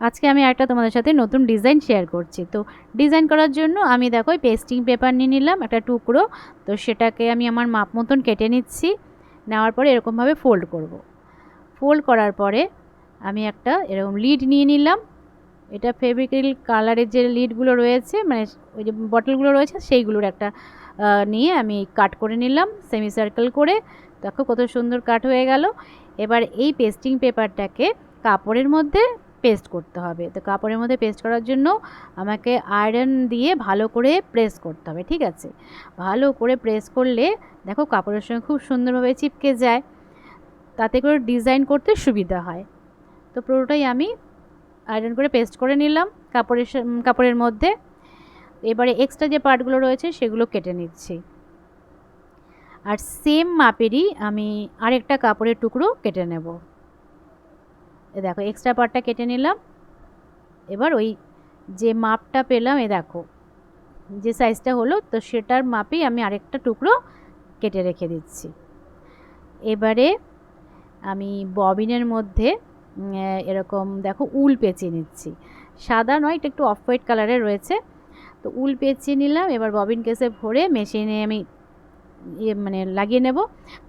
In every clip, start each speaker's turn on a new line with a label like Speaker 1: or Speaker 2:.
Speaker 1: আজকে আমি একটা তোমাদের সাথে নতুন ডিজাইন শেয়ার করছি। তো ডিজাইন করার জন্য আমি দেখো পেস্টিং পেপার নিয়ে নিলাম একটা টুকরো। তো সেটাকে আমি আমার মাপ মতন কেটে নিচ্ছি। নেওয়ার পরে এরকমভাবে ফোল্ড করব। ফোল্ড করার পরে আমি একটা এরকম লিড নিয়ে নিলাম। এটা ফেব্রিক্রিল কালারের যে লিডগুলো রয়েছে মানে ওই যে বটলগুলো রয়েছে, সেইগুলোর একটা নিয়ে আমি কাট করে নিলাম সেমি সার্কেল করে। দেখো কত সুন্দর কাট হয়ে গেল। এবার এই পেস্টিং পেপারটাকে কাপড়ের মধ্যে পেস্ট করতে হবে। তো কাপড়ের মধ্যে পেস্ট করার জন্য আমাকে আয়রন দিয়ে ভালো করে প্রেস করতে হবে, ঠিক আছে? ভালো করে প্রেস করলে দেখো কাপড়ের সঙ্গে খুব সুন্দরভাবে চিপকে যায়। তাতে করে ডিজাইন করতে সুবিধা হয়। তো পুরোটাই আমি আয়রন করে পেস্ট করে নিলাম কাপড়ের কাপড়ের মধ্যে। এবারে এক্সট্রা যে পার্টগুলো রয়েছে সেগুলো কেটে নিচ্ছি। আর সেম মাপেরই আমি আরেকটা কাপড়ের টুকরো কেটে নেব। দেখো এক্সট্রা পার্টটা কেটে নিলাম। এবার ওই যে মাপটা পেলাম, এ দেখো, যে সাইজটা হলো, তো সেটার মাপেই আমি আরেকটা টুকরো কেটে রেখে দিচ্ছি। এবারে আমি ববিনের মধ্যে এরকম দেখো, উল পেঁচিয়ে নিচ্ছি। সাদা নয়, এটা একটু অফ হোয়াইট কালারের রয়েছে। তো উল পেঁচিয়ে নিলাম, এবার ববিন কেসে ভরে মেশিনে আমি মানে লাগিয়ে নেব।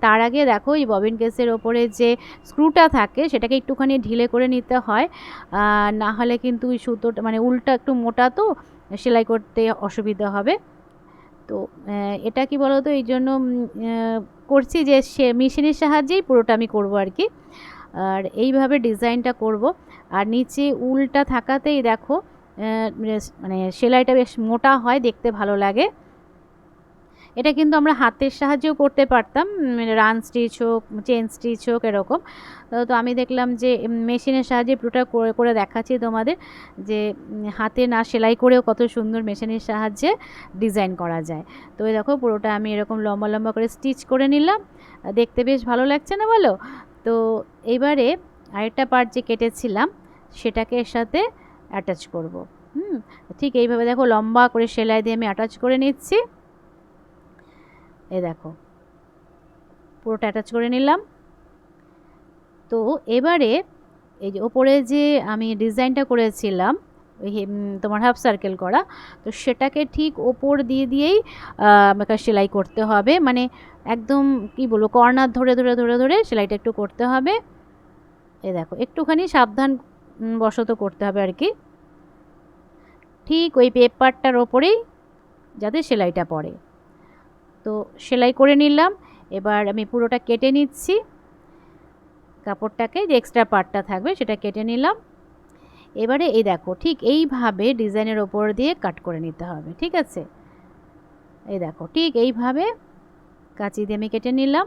Speaker 1: তার আগে দেখো এই ববিন কেসের ওপরে যে স্ক্রুটা থাকে, সেটাকে একটুখানি ঢিলে করে নিতে হয়। না হলে কিন্তু ওই সুতোটা মানে উলটা একটু মোটা তো, সেলাই করতে অসুবিধা হবে। তো এটা কি বলতো? এই জন্য করছি যে সে মেশিনের সাহায্যেই পুরোটা আমি করব আর কি। আর এইভাবে ডিজাইনটা করব। আর নিচে উলটা থাকাতেই দেখো মানে সেলাইটা বেশ মোটা হয়, দেখতে ভালো লাগে। এটা কিন্তু আমরা হাতের সাহায্যেও করতে পারতাম মানে রান স্টিচ হোক, চেন স্টিচ হোক, এরকম। তো আমি দেখলাম যে মেশিনের সাহায্যে পুরোটা করে করে দেখাচ্ছি তোমাদের যে হাতে না সেলাই করেও কত সুন্দর মেশিনের সাহায্যে ডিজাইন করা যায়। তো দেখো, পুরোটা আমি এরকম লম্বা লম্বা করে স্টিচ করে নিলাম। দেখতে বেশ ভালো লাগছে না বলো? তো এবারে আরেকটা পার্ট যে কেটেছিলাম, সেটাকে এর সাথে অ্যাটাচ করব। হুম, ঠিক এইভাবে দেখো, লম্বা করে সেলাই দিয়ে আমি অ্যাটাচ করে নিচ্ছি। এ দেখো। পুরোটা অ্যাটাচ করে নিলাম। তো এবারে এই যে ওপরে যে আমি ডিজাইনটা করেছিলাম তোমার হাফ সার্কেল করা, তো সেটাকে ঠিক ওপর দিয়ে দিয়েই আমাকে সেলাই করতে হবে। মানে একদম, কি বলব, কর্নার ধরে ধরে ধরে ধরে সেলাইটা একটু করতে হবে। এ দেখো, একটুখানি সাবধান বশত করতে হবে আর কি। ঠিক ওই পেপারটার ওপরেই যাতে সেলাইটা পড়ে। তো সেলাই করে নিলাম। এবার আমি পুরোটা কেটে নিচ্ছি। কাপড়টাকে যে এক্সট্রা পার্টটা থাকবে সেটা কেটে নিলাম। এবারে এই দেখো, ঠিক এইভাবে ডিজাইনের ওপর দিয়ে কাট করে নিতে হবে, ঠিক আছে? এই দেখো, ঠিক এইভাবে কাঁচি দিয়ে আমি কেটে নিলাম।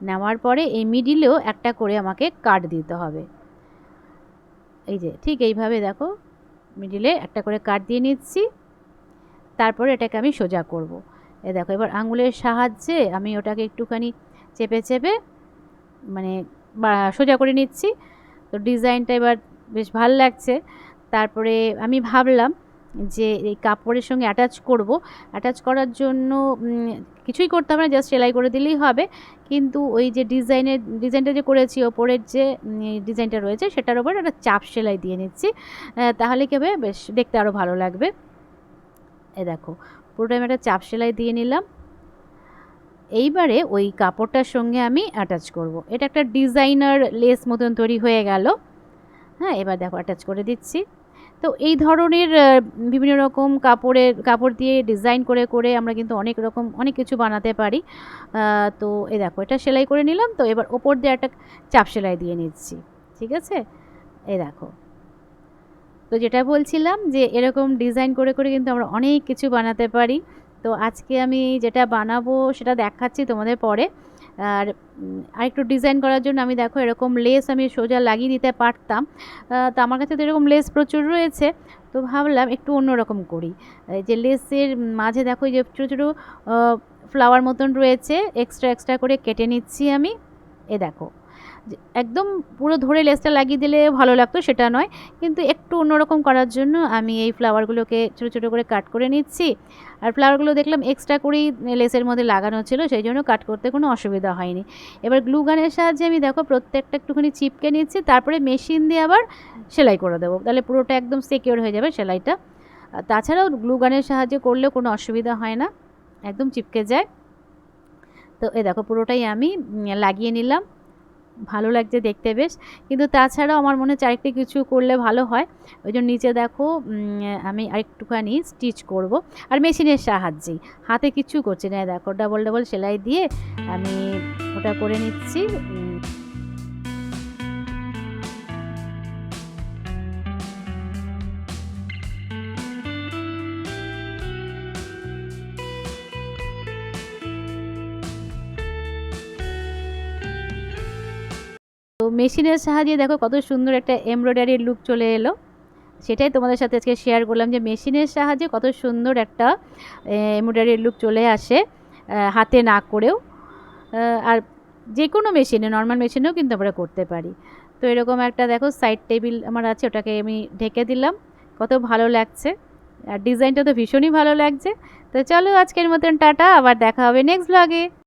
Speaker 1: নেওয়ার পরে এই মিডিলেও একটা করে আমাকে কাট দিতে হবে। এই যে, ঠিক এইভাবে দেখো মিডিলে একটা করে কাট দিয়ে নিচ্ছি। তারপরে এটাকে আমি সোজা করব। এ দেখো, এবার আঙুলের সাহায্যে আমি ওটাকে একটুখানি চেপে চেপে মানে সোজা করে নিচ্ছি। তো ডিজাইনটা এবার বেশ ভালো লাগছে। তারপরে আমি ভাবলাম যে এই কাপড়ের সঙ্গে অ্যাটাচ করব। অ্যাটাচ করার জন্য কিছুই করতে হবে না জাস্ট সেলাই করে দিলেই হবে। কিন্তু ওই যে ডিজাইনের, ডিজাইনটা যে করেছি, ওপরের যে ডিজাইনটা রয়েছে, সেটার ওপর একটা চাপ সেলাই দিয়ে নিচ্ছি। তাহলে কী হবে? বেশ দেখতে আরও ভালো লাগবে। এ দেখো পুরোটা আমি একটা চাপ সেলাই দিয়ে নিলাম। এইবারে ওই কাপড়টার সঙ্গে আমি অ্যাটাচ করব। এটা একটা ডিজাইনার লেস মতন তৈরি হয়ে গেল। হ্যাঁ এবার দেখো অ্যাটাচ করে দিচ্ছি। তো এই ধরনের বিভিন্ন রকম কাপড়ের, কাপড় দিয়ে ডিজাইন করে করে আমরা কিন্তু অনেক রকম, অনেক কিছু বানাতে পারি। তো এই দেখো এটা সেলাই করে নিলাম। তো এবার ওপর দিয়ে একটা চাপ সেলাই দিয়ে নিচ্ছি। ঠিক আছে? এই দেখো। তো যেটা বলছিলাম যে এরকম ডিজাইন করে করে কিন্তু আমরা অনেক কিছু বানাতে পারি। তো আজকে আমি যেটা বানাবো সেটা দেখাচ্ছি তোমাদের পরে। আর আরেকটু ডিজাইন করার জন্য আমি দেখো এরকম লেস আমি সোজা লাগিয়ে দিতে পারতাম। তো আমার কাছে তো এরকম লেস প্রচুর রয়েছে। তো ভাবলাম একটু অন্যরকম করি। যে লেসের মাঝে দেখো যে ছোটো ছোটো ফ্লাওয়ার মতন রয়েছে। এক্সট্রা এক্সট্রা করে কেটে নিচ্ছি আমি। এ দেখো। একদম পুরো ধরে লেসটা লাগিয়ে দিলে ভালো লাগতো, সেটা নয়। কিন্তু একটু অন্যরকম করার জন্য আমি এই ফ্লাওয়ারগুলোকে ছোটো ছোটো করে কাট করে নিচ্ছি। আর ফ্লাওয়ারগুলো দেখলাম এক্সট্রা করেই লেসের মধ্যে লাগানো ছিল, সেই জন্য কাট করতে কোনো অসুবিধা হয়নি। এবার গ্লু গানের সাহায্যে আমি দেখো প্রত্যেকটা একটুখানি চিপকে নিচ্ছি, তারপরে মেশিন দিয়ে আবার সেলাই করে দেবো। তাহলে পুরোটা একদম সিকিওর হয়ে যাবে সেলাইটা। তাছাড়াও গ্লু গানের সাহায্যে করলেও কোনো অসুবিধা হয় না, একদম চিপকে যায়। তো এ দেখো পুরোটাই আমি লাগিয়ে নিলাম। ভালো লাগছে দেখতে বেশ। কিন্তু তাছাড়াও আমার মনে হচ্ছে আরেকটা কিছু করলে ভালো হয়। ওই জন্য নিচে দেখো আমি আরেকটুখানি স্টিচ করব। আর মেশিনের সাহায্যেই। হাতে কিছু করছি না। দেখো ডাবল ডাবল সেলাই দিয়ে আমি ওটা করে নিচ্ছি। মেশিনের সাহায্যে দেখো কত সুন্দর একটা এমব্রয়ডারির লুক চলে এলো। সেটাই তোমাদের সাথে আজকে শেয়ার করলাম যে মেশিনের সাহায্যে কত সুন্দর একটা এমব্রয়ডারির লুক চলে আসে হাতে না করেও। আর যে কোনো মেশিনে নর্মাল মেশিনেও কিন্তু আমরা করতে পারি। তো এরকম একটা দেখো সাইড টেবিল আমার আছে, ওটাকে আমি ঢেকে দিলাম। কত ভালো লাগছে। আর ডিজাইনটা তো ভীষণই ভালো লাগছে। তো চলো আজকের মতন টাটা, আবার দেখা হবে নেক্সট ব্লগে